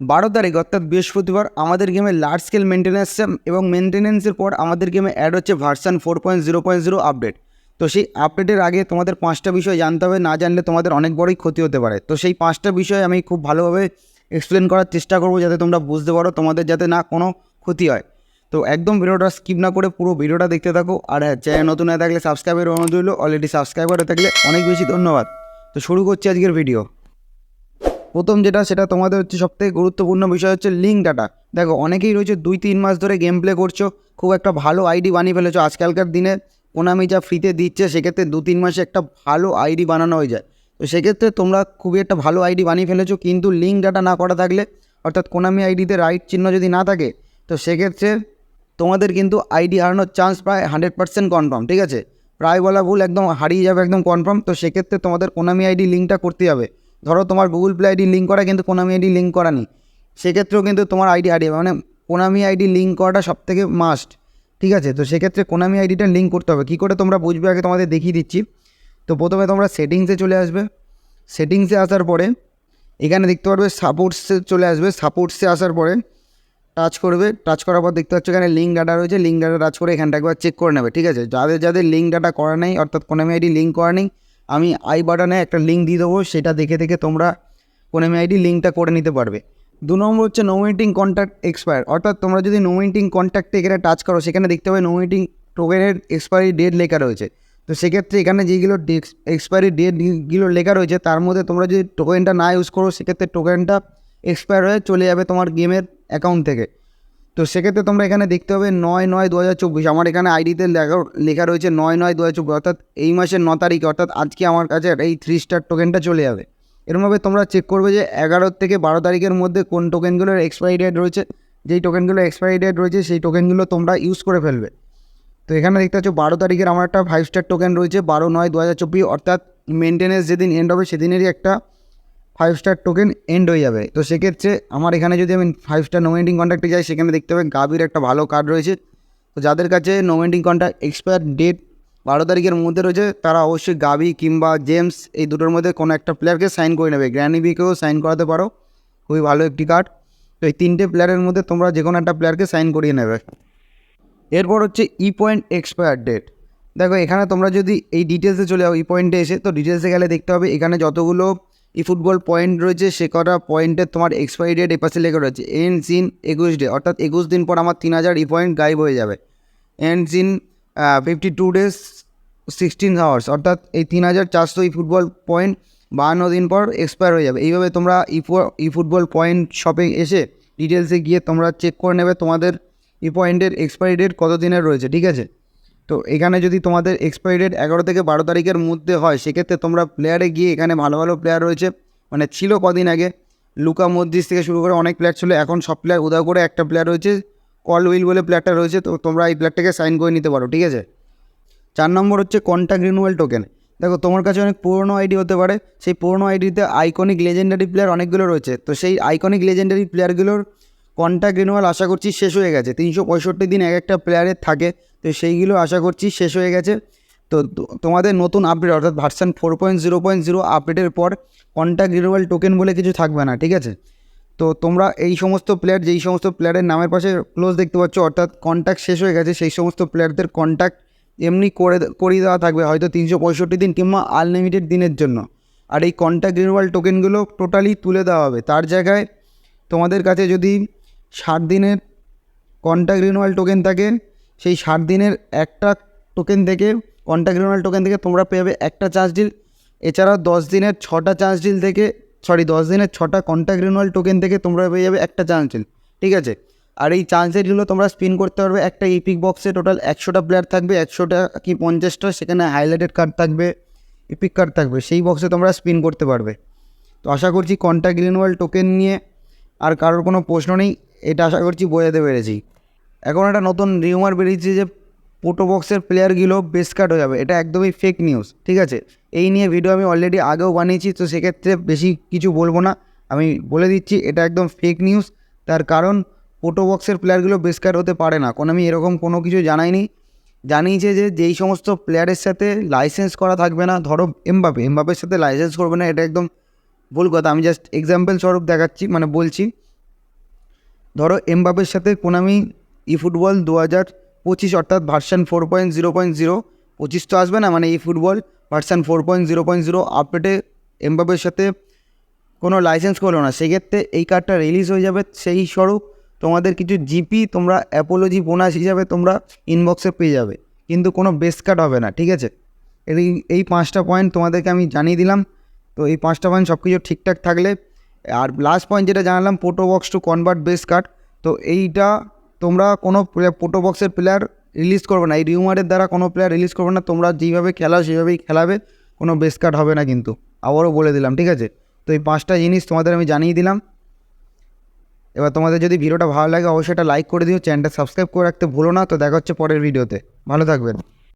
বারো তারিখ, অর্থাৎ বৃহস্পতিবার, আমাদের গেমে লার্জ স্কেল মেনটেন্যান্স এবং মেনটেন্যান্সের পর আমাদের গেমে অ্যাড হচ্ছে version four point zero point zero update তো সেই আপডেটের আগে তোমাদের পাঁচটা বিষয় জানতে হবে, না জানলে তোমাদের অনেক বড়ই ক্ষতি হতে পারে। তো সেই পাঁচটা বিষয় আমি খুব ভালোভাবে এক্সপ্লেন করার চেষ্টা করব যাতে তোমরা বুঝতে পারো, তোমাদের যাতে না কোনো ক্ষতি হয়। তো একদম ভিডিওটা স্কিপ না করে পুরো ভিডিওটা দেখতে থাকো, আর হ্যাঁ চ্যানেল নতুন হয়ে থাকলে সাবস্ক্রাইবের অনুরোধ রইল অলরেডি সাবস্ক্রাইবার হয়ে থাকলে অনেক বেশি ধন্যবাদ। তো শুরু করছি আজকের ভিডিও প্রথম যেটা, সেটা তোমাদের হচ্ছে সবথেকে গুরুত্বপূর্ণ বিষয় হচ্ছে লিঙ্ক ডাটা দেখো, অনেকেই রয়েছে দুই, তিন মাস ধরে গেম প্লে করছ, খুব একটা ভালো আইডি বানিয়ে ফেলেছো। আজকালকার দিনে কোনামি যা ফ্রিতে দিচ্ছে, সেক্ষেত্রে দু, তিন মাসে একটা ভালো আইডি বানানো হয়ে যায়। তো সেক্ষেত্রে তোমরা খুবই একটা ভালো আইডি বানিয়ে ফেলেছো, কিন্তু লিঙ্ক ডাটা না করা থাকলে, অর্থাৎ কোনামি আইডিতে রাইট চিহ্ন যদি না থাকে, তো সেক্ষেত্রে তোমাদের কিন্তু আইডি হারানোর চান্স প্রায় হান্ড্রেড পার্সেন্ট কনফার্ম ঠিক আছে? প্রায় বলা ভুল, একদম হারিয়ে যাবে, একদম কনফার্ম তো সেক্ষেত্রে তোমাদের কোনামি আইডি লিঙ্কটা করতে হবে। ধরো তোমার গুগল প্লে আইডি লিঙ্ক করা, কিন্তু কোনামি আইডি লিঙ্ক করা নেই। সেক্ষেত্রেও কিন্তু তোমার আইডি হারিয়ে মানে কোনামি আইডি লিঙ্ক করাটা সব থেকে মাস্ট ঠিক আছে? তো সেক্ষেত্রে কোনামি আইডিটা লিঙ্ক করতে হবে। কী করে তোমরা বুঝবে? আগে তোমাদের দেখিয়ে দিচ্ছি। তো প্রথমে তোমরা সেটিংসে চলে আসবে। সেটিংসে আসার পরে, এখানে দেখতে পারবে সাপোর্টসে চলে আসবে। সাপোর্টসে আসার পরে টাচ করবে। টাচ করার পর দেখতে পাচ্ছ এখানে লিঙ্ক ডাটা রয়েছে। লিঙ্ক ডাটা টাচ করে এখানটা একবার চেক করে নেবে, ঠিক আছে? যাদের যাদের লিঙ্ক ডাটা করা নেই, অর্থাৎ কোনামি আইডি লিঙ্ক করা নেই আমি আই বাটনে একটা লিঙ্ক দিয়ে দেবো, সেটা দেখে দেখে তোমরা কোনামি আইডি লিঙ্কটা করে নিতে পারবে। দু নম্বর হচ্ছে নোমিটিং কন্ট্যাক্ট এক্সপায়ার অর্থাৎ তোমরা যদি নোমিটিং কন্ট্যাক্টে এখানে টাচ করো, সেখানে দেখতে পাবে নোমিটিং টোকেনের এক্সপায়ারি ডেট লেখা রয়েছে। তো সেক্ষেত্রে এখানে যেগুলো এক্সপায়ারি ডেটগুলো লেখা রয়েছে, তার মধ্যে তোমরা যদি টোকেনটা না ইউজ করো, সেক্ষেত্রে টোকেনটা এক্সপায়ার হয়ে চলে যাবে তোমার গেমের অ্যাকাউন্ট থেকে। তো সেক্ষেত্রে তোমরা এখানে দেখতে হবে নয় নয় দু হাজার চব্বিশ। আমার এখানে আইডিতে লেখা লেখা রয়েছে নয় নয় দু হাজার চব্বিশ। অর্থাৎ এই মাসের ন তারিখে, অর্থাৎ আজকে আমার কাছে এই থ্রি স্টার টোকেনটা চলে যাবে। এরমভাবে তোমরা চেক করবে যে এগারো থেকে বারো তারিখের মধ্যে কোন টোকেনগুলোর এক্সপায়ারি ডেট রয়েছে। যেই টোকেনগুলো এক্সপায়ারি ডেট রয়েছে, সেই টোকেনগুলো তোমরা ইউজ করে ফেলবে। তো এখানে দেখতে পাচ্ছ, বারো তারিখের আমার একটা ফাইভ স্টার টোকেন রয়েছে, বারো নয় দু হাজার চব্বিশ। অর্থাৎ মেনটেন্যান্স যেদিন এন্ড হবে, সেদিনেরই একটা ফাইভ স্টার টোকেন এন্ড হয়ে যাবে। তো সেক্ষেত্রে আমার এখানে যদি আমি ফাইভ স্টার নোমেন্টিং কন্ট্যাক্টে যাই, সেখানে দেখতে হবে গাবির একটা ভালো কার্ড রয়েছে। তো যাদের কাছে নোমেন্টিং কন্ট্যাক্ট এক্সপায়ার ডেট বারো তারিখের মধ্যে রয়েছে, তারা অবশ্যই গাবি কিংবা জেমস এই দুটোর মধ্যে কোনো একটা প্লেয়ারকে সাইন করে নেবে। গ্র্যানিবিকেও সাইন করাতে পারো। খুবই ভালো একটি কার্ড তো এই তিনটে প্লেয়ারের মধ্যে তোমরা যে কোনো একটা প্লেয়ারকে সাইন করিয়ে নেবে। এরপর হচ্ছে ই পয়েন্ট এক্সপায়ার ডেট দেখো, এখানে তোমরা যদি এই ডিটেলসে চলে যাও ই পয়েন্টে এসে, তো ডিটেলসে গেলে দেখতে হবে, এখানে যতগুলো ই ফুটবল পয়েন্ট রয়েছে, সে কটা পয়েন্টের তোমার এক্সপায়ারি ডেট এপাশে লেখা রয়েছে এন সিন একুশ ডে অর্থাৎ একুশ দিন পর আমার তিন হাজার ই পয়েন্ট গায়েব হয়ে যাবে। এন scene fifty two days sixteen hours অর্থাৎ এই তিন হাজার চারশো ই ফুটবল পয়েন্ট বাহান্ন দিন পর এক্সপায়ার হয়ে যাবে। এইভাবে তোমরা ই ফুটবল পয়েন্ট শপে এসে ডিটেলসে গিয়ে তোমরা চেক করে নেবে তোমাদের ই পয়েন্টের এক্সপায়ারি ডেট কত দিনের রয়েছে, ঠিক আছে? তো এখানে যদি তোমাদের এক্সপায়ারি ডেট এগারো থেকে বারো তারিখের মধ্যে হয়, সেক্ষেত্রে তোমরা প্লেয়ারে গিয়ে এখানে ভালো ভালো প্লেয়ার রয়েছে। মানে ছিল কদিন আগে। লুকা মদ্রিস থেকে শুরু করে অনেক প্লেয়ার ছিল, এখন সব প্লেয়ার উদা করে একটা প্লেয়ার রয়েছে কল উইল বলে প্লেয়ারটা রয়েছে, তো তোমরা এই প্লেয়ারটাকে সাইন করে নিতে পারো, ঠিক আছে? চার নম্বর হচ্ছে কন্ট্যাক্ট রিনুয়াল টোকেন দেখো, তোমার কাছে অনেক পুরনো আইডি হতে পারে, সেই পুরনো আইডিতে আইকনিক লেজেন্ডারি প্লেয়ার অনেকগুলো রয়েছে। তো সেই আইকনিক লেজেন্ডারি প্লেয়ারগুলোর কন্ট্যাক্ট রিনুয়াল আশা করছি শেষ হয়ে গেছে। তিনশো পঁয়ষট্টি দিন এক একটা প্লেয়ারের থাকে। তো সেইগুলো আশা করছি শেষ হয়ে গেছে। তো তোমাদের নতুন আপডেট অর্থাৎ version four point zero point zero আপডেটের পর কন্ট্যাক্ট রিনুয়াল টোকেন বলে কিছু থাকবে না, ঠিক আছে? তো তোমরা এই সমস্ত প্লেয়ার যেই সমস্ত প্লেয়ারের নামের পাশে ক্লোজ দেখতে পাচ্ছ, অর্থাৎ কন্ট্যাক্ট শেষ হয়ে গেছে, সেই সমস্ত প্লেয়ারদের কন্ট্যাক্ট এমনি করে করিয়ে দেওয়া থাকবে হয়তো তিনশো পঁয়ষট্টি দিন কিংবা আনলিমিটেড দিনের জন্য। আর এই কন্ট্যাক্ট রিনুয়াল টোকেনগুলো টোটালি তুলে দেওয়া হবে। তার জায়গায় তোমাদের কাছে যদি ষাট দিনের কন্ট্যাক্ট রিনুয়াল টোকেন থাকে। সেই ষাট দিনের একটা টোকেন থেকে কন্ট্যাক্ট রিনুয়াল টোকেন থেকে তোমরা পেয়ে যাবে একটা চার্জ ডিল এছাড়াও দশ দিনের ছটা চার্জ ডিল থেকে সরি দশ দিনের ছটা কন্ট্যাক্ট রিনুয়াল টোকেন থেকে তোমরা পেয়ে যাবে একটা চান্স ডিল ঠিক আছে? আর এই চান্সেরগুলো তোমরা স্পিন করতে পারবে। একটা ইপিক বক্সে টোটাল একশোটা প্লেয়ার থাকবে, একশোটা কি পঞ্চাশটা, সেখানে হাইলাইটেড কার্ড থাকবে ইপিক কার্ড থাকবে, সেই বক্সে তোমরা স্পিন করতে পারবে। তো আশা করছি কন্ট্যাক্ট রিনুয়াল টোকেন নিয়ে আর কারোর কোনো প্রশ্ন নেই। এটা আশা করছি বোঝাতে পেরেছি। এখন একটা নতুন রিউমার বেরিয়েছে যে পোটো বক্সের প্লেয়ারগুলো বেস কাট হয়ে যাবে। এটা একদমই ফেক নিউজ ঠিক আছে? এই নিয়ে ভিডিও আমি অলরেডি আগেও বানিয়েছি, তো সেক্ষেত্রে বেশি কিছু বলব না। আমি বলে দিচ্ছি, এটা একদম ফেক নিউজ তার কারণ পোটো বক্সের প্লেয়ারগুলো বেস কাট হতে পারে না। কোনো আমি এরকম কোনো কিছু জানাইনি। জানিয়েছে যে যেই সমস্ত প্লেয়ারের সাথে লাইসেন্স করা থাকবে না, ধরো এমবাপে, এমবাপের সাথে লাইসেন্স করবে না, এটা একদম ভুল কথা। আমি জাস্ট এক্সাম্পল স্বরূপ দেখাচ্ছি মানে বলছি। ধরো এমবাপের সাথে কোনামি ই ফুটবল দু হাজার পঁচিশ অর্থাৎ version four point zero point zero পঁচিশ তো আসবে না মানে eFootball version four point zero point zero আপডেটে এমবাপের সাথে কোনো লাইসেন্স করল না। সেক্ষেত্রে এই কার্ডটা রিলিজ হয়ে যাবে সেই স্বরূপ। তোমাদের কিছু জিপি তোমরা অ্যাপোলজি বোনাস হিসাবে তোমরা ইনবক্সে পেয়ে যাবে। কিন্তু কোনো বেস কার্ড হবে না, ঠিক আছে? এই এই পাঁচটা পয়েন্ট তোমাদেরকে আমি জানিয়ে দিলাম। তো এই পাঁচটা পয়েন্ট সব কিছু ঠিকঠাক থাকলে আর লাস্ট পয়েন্ট যেটা জানালাম পোটো box to convert base card তো এইটা তোমরা কোনো পোটো বক্সের প্লেয়ার রিলিজ করবে না। এই রিউমারের দ্বারা কোনো প্লেয়ার রিলিজ করবে না। তোমরা যেইভাবে খেলাও সেইভাবেই খেলাবে। কোনো বেস কার্ড হবে না কিন্তু। আবারও বলে দিলাম, ঠিক আছে? তো এই পাঁচটা জিনিস তোমাদের আমি জানিয়ে দিলাম। এবার তোমাদের যদি ভিডিওটা ভালো লাগে, অবশ্যই একটা লাইক করে দিও। চ্যানেলটা সাবস্ক্রাইব করে রাখতে ভুলো না। তো দেখা হচ্ছে পরের ভিডিওতে ভালো থাকবেন।